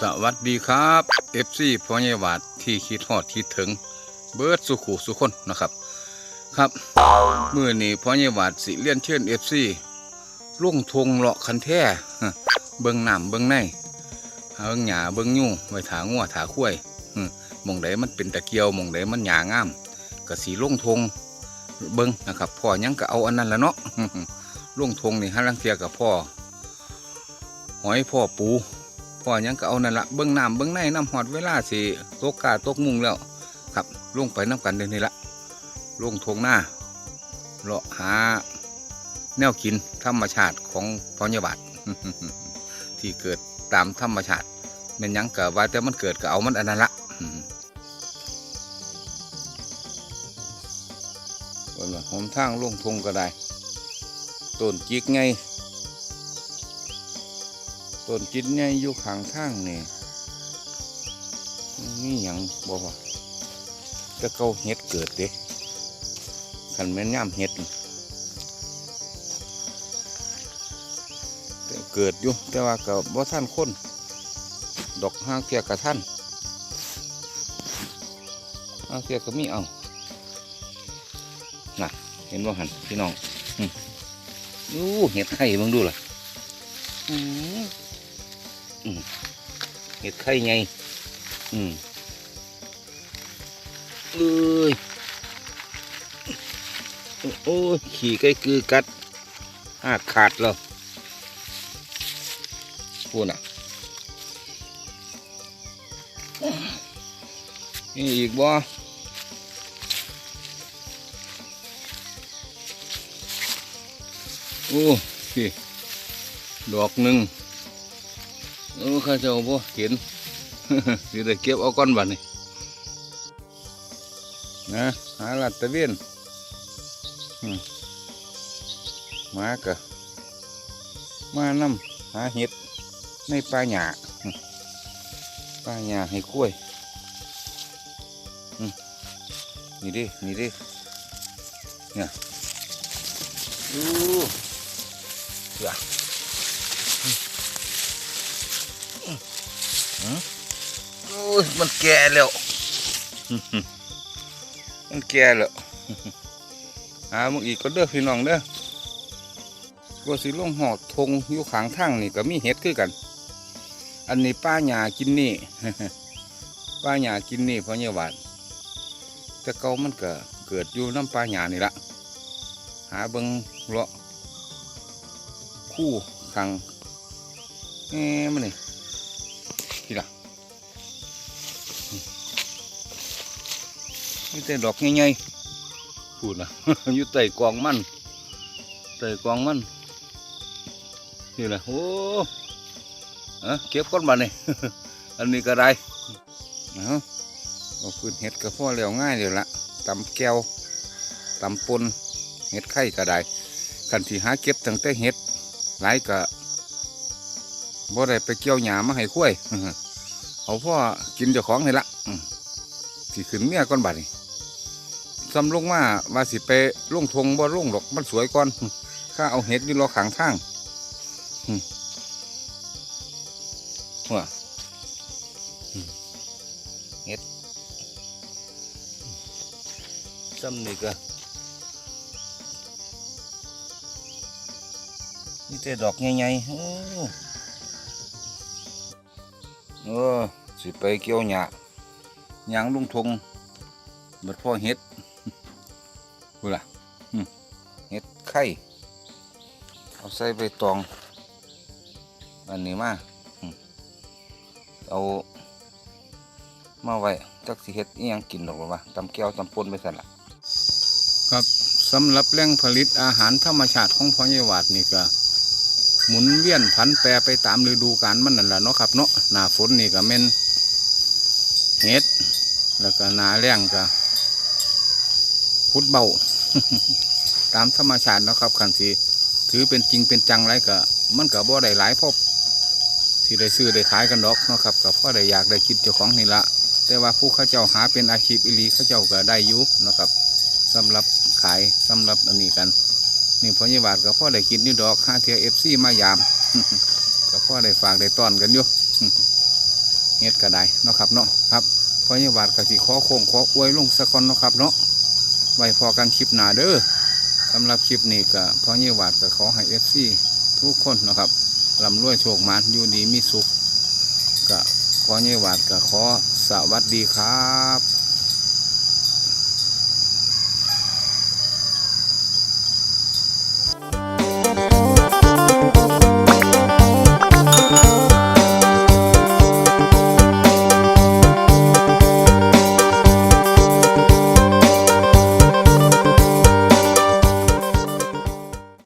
สวัสดีครับ FC พ่อใหญ่หวาดที่คิดฮอดคิดถึง เบิร์ดสุขูสุคนนะครับ ครับมื่อนี้พ่อใหญ่หวาดสิเลี่ยนเชิญ FC ลุ่งทงเลาะคันแท้ฮะเบิ่งน้ำเบิ่งในเบิ่งหญ้าเบิ่งยุ่งไว้ถางัวถาคุ้ยฮึหมองใดมันเป็นตะเกียวมองใดมันหญ้างามก็สีลุ่งทงเบิ่งนะครับพ่อยังก็เอาอันนั้นละเนาะลุ่งทงนี่ฮะลังเทียกับพ่อ หอยพ่อปูพ่อยังก็เอานั่นละเบิ้องน้ำเบิ้องในน้ำหอดเวลาสิตกกาตกมุงแล้วครับลงไปน้ำกันเดี๋ยวนี้ละลงทงหน้าเลาะหาแนวกินธรรมชาติของพญบาทที่เกิดตามธรรมชาติมันยังเก็ว่าแต่มันเกิดก็เอามันอันนั้นละอืมเอาล่ะหนทางลงทงก็ได้ต้นจิกไง ต้นจิตเนี่ยอยู่ข้างทางนี่นี่ยังบอกว่าจะเกาเห็ดเกิดเด้ขันแม่นย่ำเห็ดเกิดอยู่แต่ว่ากับว่ท่านคนดอกห้างเทียกับท่านห้างเทียก็มีเอาน่ะ เห็นว่หันพี่น้องอู้เห็ดไข่เบิ่งดูล่ะอืม เห็ดไข่ไงอืมเอ้ยโอ้ยขี่ไก่คือกัดหากขาดแล้วพูดน่ะนี่อีกบ่โอ้พี่ดอกหนึ่ง เออข้าเจ้าบ่เห็นสิได้เก็บเอาก้อนบัดนี่นะหาลัดตะเวียนอื โอ้ยมันแก่แล้ว มันแก่แล้วหามึงอีกก็เด้อพี่น้องเด้อว่าสิลงหอดทงอยู่ขางทางนี่ก็มีเห็ดคือกัน อันนี้ป้าหยากินนี่ ป้าหยากินนี่เพราะเนี่ยหวานแต่เกามันก็เกิดอยู่น้ำป้าหยานี่ละหาเบิงเลาะคู่ขังเอ๊ะมันนี่ ที่ละนี่แต่ดอกใหญ่ๆพูดนะอยู่ใต้กองมันใต้กองมันนี่แหละโอ้อะเก็บก้อนมาเนี่ยอันนี้ก็ได้เอาเอาพื้นเห็ดก็พ่อแล้วง่ายเดี๋ยวละตำแก้วตำปนเห็ดไข่ก็ได้คันที่หาเก็บตั้งแต่เห็ดหลายก็ บ่ได้ไปเกี่ยวหญ้ามาให้คุ้ยเอาพ่อกินเจ้าของนี่ละอืมที่ขึ้นเมียก้อนบาดนี่ซ้ำลงมาว่าสิไปลงทงบ่ล่งดอกมันสวยก่อนข้าเอาเห็ดอยู่รอขางทางหัวเห็ดซ้ำนี่ก็นี่แต่ดอกใหญ่ๆโอ้ เออสิไปเกี่ยวหญ้าหยางลุงทงบัดพ่อเห็ดพูดล่ะเห็ดไข่เอาใส่ใบตองอันนี้มาเอามาไว้จักสิเห็ดอีหยังกินหรอกว่าตำแก้วตำป่นไปสั่นละครับสำหรับแหล่งผลิตอาหารธรรมชาติของพ่อใหญ่หวาดนี่ก็ หมุนเวียนผันแปรไปตามฤดูกาลมันนั่นแหละเนาะครับเนาะหน้าฝนนี่ก็แม่นเห็ดแล้วก็หนาแล้งก็พุดเบาตามธรรมชาติเนาะครับคันสีถือเป็นจริงเป็นจังไรก็มันก็บ่ได้หลายพบที่ได้ซื้อได้ขายกันดอกเนาะครับก็เพราะได้อยากได้กินเจ้าของนี่ละแต่ว่าผู้เข้าเจ้าหาเป็นอาชีพอิลีเข้าเจ้าก็ได้ยู่เนาะครับสำหรับขายสำหรับอันนี้กัน นี่พอยี่บาทก็พ่อได้กินอยู่ดอกห้าเทียเอฟซีมายามก็พ่อได้ฝากได้ต้อนกันอยู่เฮ็ดก็ได้เนาะครับเนาะครับพอยี่บาทก็สิขอโค้งขออวยลงสักคนเนาะครับเนาะไว้พอกันคลิปหนาเด้อสำหรับคลิปนี้ก็พอยี่บาทก็ขอให้เอฟซีทุกคนเนาะครับลำรวยโชคมานอยู่ดีมีสุขก็ขอยี่บาทก็ขอสวัสดีครับ